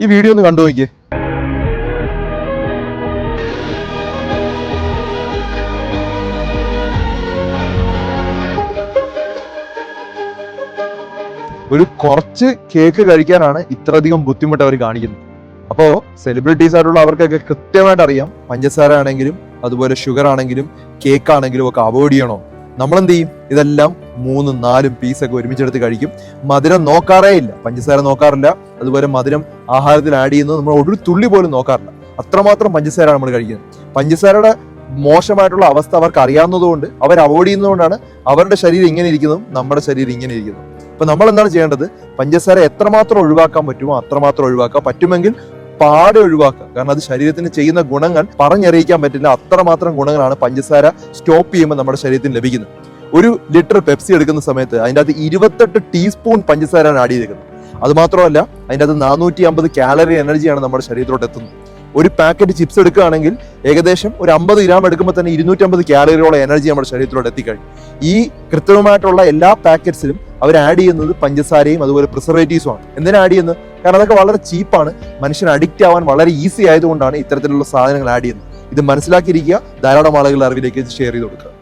ഈ വീഡിയോ ഒന്ന് കണ്ടു നോക്കിയേ. ഒരു കുറച്ച് കേക്ക് കഴിക്കാനാണ് ഇത്രയധികം ബുദ്ധിമുട്ട് അവർ കാണിക്കുന്നത്. അപ്പോ സെലിബ്രിറ്റീസ് ആയിട്ടുള്ള അവർക്കൊക്കെ കൃത്യമായിട്ട് അറിയാം. പഞ്ചസാര ആണെങ്കിലും അതുപോലെ ഷുഗർ ആണെങ്കിലും കേക്ക് ആണെങ്കിലും ഒക്കെ അവോയ്ഡ് ചെയ്യണോ? നമ്മൾ എന്ത് ചെയ്യും? ഇതെല്ലാം മൂന്നും നാലും പീസൊക്കെ ഒരുമിച്ചെടുത്ത് കഴിക്കും. മധുരം നോക്കാറേ ഇല്ല. പഞ്ചസാര നോക്കാറില്ല. അതുപോലെ മധുരം ആഹാരത്തിൽ ആഡ് ചെയ്യുന്നത് നമ്മൾ ഒരു തുള്ളി പോലും നോക്കാറില്ല. അത്രമാത്രം പഞ്ചസാര നമ്മൾ കഴിക്കുന്നത്. പഞ്ചസാരയുടെ മോശമായിട്ടുള്ള അവസ്ഥ അവർക്ക് അറിയാവുന്നതുകൊണ്ട് അവർ അവോയ്ഡ് ചെയ്യുന്നതുകൊണ്ടാണ് അവരുടെ ശരീരം ഇങ്ങനെ ഇരിക്കുന്നതും നമ്മുടെ ശരീരം ഇങ്ങനെ ഇരിക്കുന്നതും. അപ്പൊ നമ്മൾ എന്താണ് ചെയ്യേണ്ടത്? പഞ്ചസാര എത്രമാത്രം ഒഴിവാക്കാൻ പറ്റുമോ അത്രമാത്രം ഒഴിവാക്കുക പറ്റുമെങ്കിൽ പാടെ ഒഴിവാക്കുക. കാരണം അത് ശരീരത്തിന് ചെയ്യുന്ന ഗുണങ്ങൾ പറഞ്ഞറിയിക്കാൻ പറ്റില്ല. അത്രമാത്രം ഗുണങ്ങളാണ് പഞ്ചസാര സ്റ്റോപ്പ് ചെയ്യുമ്പോൾ നമ്മുടെ ശരീരത്തിന് ലഭിക്കുന്നത്. ഒരു ലിറ്റർ പെപ്സി എടുക്കുന്ന സമയത്ത് അതിന്റെ അകത്ത് ഇരുപത്തെട്ട് ടീസ്പൂൺ പഞ്ചസാരയാണ് ആഡ് ചെയ്തിരിക്കുന്നത് അതുമാത്രമല്ല അതിന്റെ അകത്ത് നാനൂറ്റി അമ്പത് കാലറി എനർജിയാണ് നമ്മുടെ ശരീരത്തിലോട്ട് എത്തുന്നത്. ഒരു പാക്കറ്റ് ചിപ്സ് എടുക്കുകയാണെങ്കിൽ ഏകദേശം ഒരു അമ്പത് ഗ്രാം എടുക്കുമ്പോൾ തന്നെ ഇരുന്നൂറ്റമ്പത് കാലറിയോളം എനർജി നമ്മുടെ ശരീരത്തിലോട്ട് എത്തിക്കഴിഞ്ഞു. ഈ കൃത്രിമമായിട്ടുള്ള എല്ലാ പാക്കറ്റ്സിലും അവർ ആഡ് ചെയ്യുന്നത് പഞ്ചസാരയും അതുപോലെ പ്രിസർവേറ്റീവ്സും ആണ്. എന്തിനാ ആഡ് ചെയ്യുന്നത്? കാരണം അതൊക്കെ വളരെ ചീപ്പാണ്. മനുഷ്യൻ അഡിക്റ്റ് ആവാൻ വളരെ ഈസി ആയതുകൊണ്ടാണ് ഇത്തരത്തിലുള്ള സാധനങ്ങൾ ആഡ് ചെയ്യുന്നത്. ഇത് മനസ്സിലാക്കിയിരിക്കുക ധാരാളം ആളുകളുടെ അറിവിലേക്ക് ഷെയർ ചെയ്ത് കൊടുക്കുക.